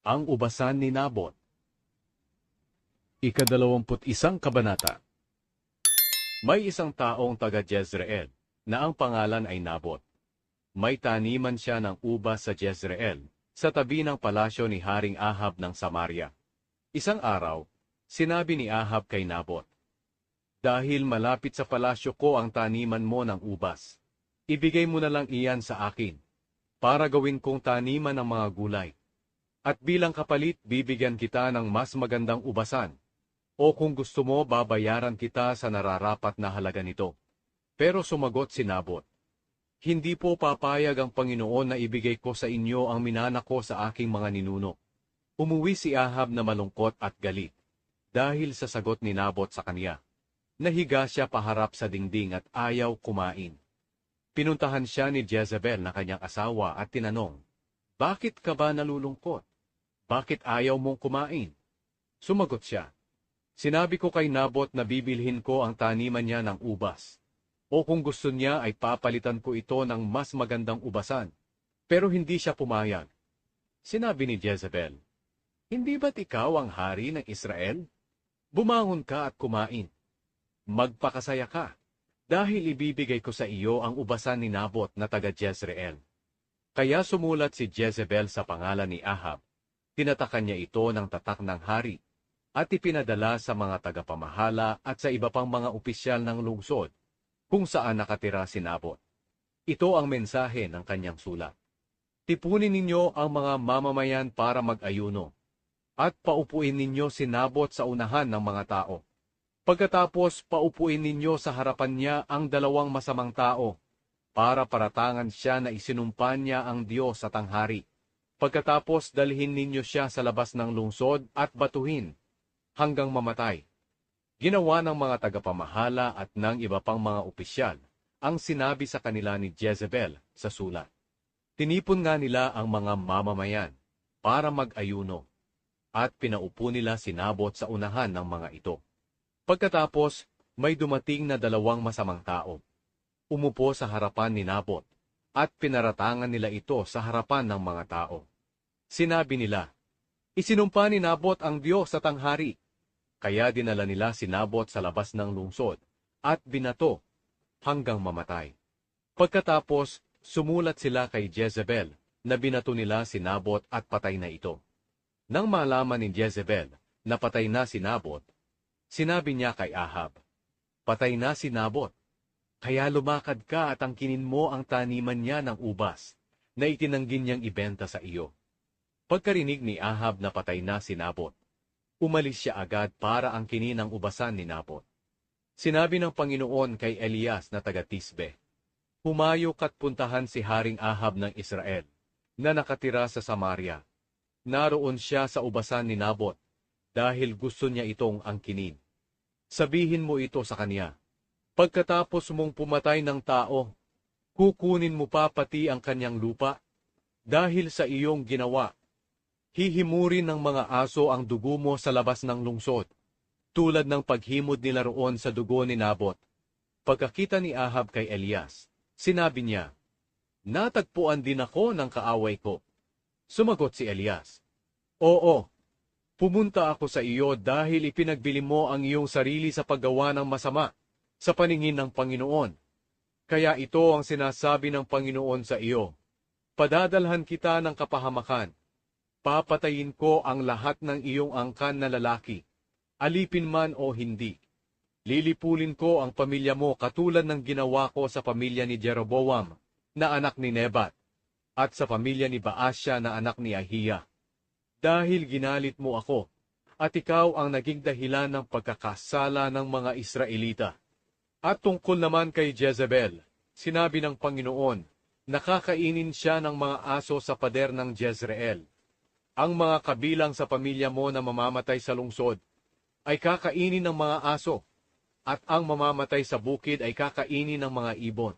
Ang ubasan ni Nabot Ikadalawamput isang kabanata May isang taong taga Jezreel na ang pangalan ay Nabot. May taniman siya ng ubas sa Jezreel sa tabi ng palasyo ni Haring Ahab ng Samaria. Isang araw, sinabi ni Ahab kay Nabot, Dahil malapit sa palasyo ko ang taniman mo ng ubas, ibigay mo na lang iyan sa akin, para gawin kong taniman ng mga gulay. At bilang kapalit, bibigyan kita ng mas magandang ubasan. O kung gusto mo, babayaran kita sa nararapat na halaga nito. Pero sumagot si Nabot, Hindi po papayag ang Panginoon na ibigay ko sa inyo ang minana ko sa aking mga ninuno. Umuwi si Ahab na malungkot at galit, dahil sa sagot ni Nabot sa kanya. Nahiga siya paharap sa dingding at ayaw kumain. Pinuntahan siya ni Jezebel na kanyang asawa at tinanong, Bakit ka ba nalulungkot? Bakit ayaw mong kumain? Sumagot siya, Sinabi ko kay Nabot na bibilhin ko ang taniman niya ng ubas. O kung gusto niya ay papalitan ko ito ng mas magandang ubasan. Pero hindi siya pumayag. Sinabi ni Jezebel, Hindi ba't ikaw ang hari ng Israel? Bumangon ka at kumain. Magpakasaya ka, dahil ibibigay ko sa iyo ang ubasan ni Nabot na taga Jezreel. Kaya sumulat si Jezebel sa pangalan ni Ahab. Tinatakan niya ito ng tatak ng hari at ipinadala sa mga tagapamahala at sa iba pang mga opisyal ng lungsod kung saan nakatira si Nabot. Ito ang mensahe ng kanyang sulat. Tipunin ninyo ang mga mamamayan para mag-ayuno at paupuin ninyo si Nabot sa unahan ng mga tao. Pagkatapos paupuin ninyo sa harapan niya ang dalawang masamang tao para paratangan siya na isinumpa niya ang Diyos at ang hari. Pagkatapos dalhin ninyo siya sa labas ng lungsod at batuhin hanggang mamatay. Ginawa ng mga tagapamahala at ng iba pang mga opisyal ang sinabi sa kanila ni Jezebel sa sulat. Tinipon nga nila ang mga mamamayan para mag-ayuno at pinaupo nila si Nabot sa unahan ng mga ito. Pagkatapos, may dumating na dalawang masamang tao. Umupo sa harapan ni Nabot at pinaratangan nila ito sa harapan ng mga tao. Sinabi nila, Isinumpa ni Nabot ang Diyos at ang hari. Kaya dinala nila si Nabot sa labas ng lungsod at binato hanggang mamatay. Pagkatapos, sumulat sila kay Jezebel na binato nila si Nabot at patay na ito. Nang malaman ni Jezebel na patay na si Nabot, sinabi niya kay Ahab, Patay na si Nabot, kaya lumakad ka at angkinin mo ang taniman niya ng ubas na itinanggi niyang ibenta sa iyo. Pagkarinig ni Ahab na patay na si Nabot, umalis siya agad para ang ubasan ni Nabot. Sinabi ng Panginoon kay Elias na taga Tisbe, Humayo ka't puntahan si Haring Ahab ng Israel, na nakatira sa Samaria. Naroon siya sa ubasan ni Nabot, dahil gusto niya itong angkinin. Sabihin mo ito sa kanya, Pagkatapos mong pumatay ng tao, kukunin mo pa pati ang kanyang lupa, dahil sa iyong ginawa. Hihimurin ng mga aso ang dugo mo sa labas ng lungsod, tulad ng paghimod nila roon sa dugo ni Nabot. Pagkakita ni Ahab kay Elias, sinabi niya, Natagpuan din ako ng kaaway ko. Sumagot si Elias, Oo, pumunta ako sa iyo dahil ipinagbili mo ang iyong sarili sa paggawa ng masama sa paningin ng Panginoon. Kaya ito ang sinasabi ng Panginoon sa iyo, Padadalhan kita ng kapahamakan. Papatayin ko ang lahat ng iyong angkan na lalaki, alipin man o hindi. Lilipulin ko ang pamilya mo katulad ng ginawa ko sa pamilya ni Jeroboam, na anak ni Nebat, at sa pamilya ni Baasya na anak ni Ahiya. Dahil ginalit mo ako, at ikaw ang naging dahilan ng pagkakasala ng mga Israelita. At tungkol naman kay Jezebel, sinabi ng Panginoon, nakakainin siya ng mga aso sa pader ng Jezreel. Ang mga kabilang sa pamilya mo na mamamatay sa lungsod ay kakainin ng mga aso, at ang mamamatay sa bukid ay kakainin ng mga ibon.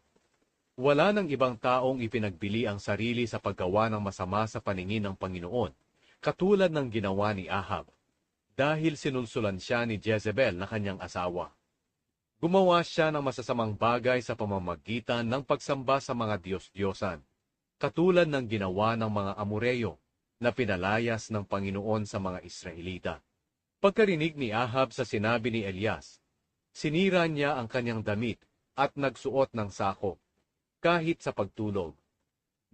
Wala ng ibang taong ipinagbili ang sarili sa paggawa ng masama sa paningin ng Panginoon, katulad ng ginawa ni Ahab, dahil sinulsulan siya ni Jezebel na kanyang asawa. Gumawa siya ng masasamang bagay sa pamamagitan ng pagsamba sa mga Diyos-Diyosan, katulad ng ginawa ng mga Amoreyo na pinalayas ng Panginoon sa mga Israelita. Pagkarinig ni Ahab sa sinabi ni Elias, sinira niya ang kanyang damit at nagsuot ng sako, kahit sa pagtulog.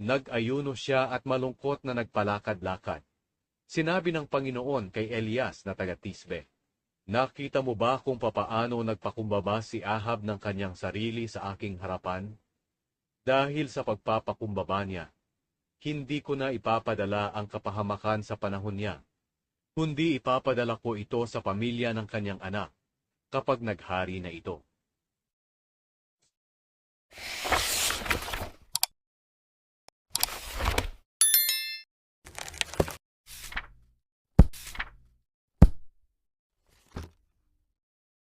Nag-ayuno siya at malungkot na nagpalakad-lakad. Sinabi ng Panginoon kay Elias na taga Tisbe, Nakita mo ba kung papaano nagpakumbaba si Ahab ng kanyang sarili sa aking harapan? Dahil sa pagpapakumbaba niya, hindi ko na ipapadala ang kapahamakan sa panahon niya, kundi ipapadala ko ito sa pamilya ng kanyang anak kapag naghari na ito.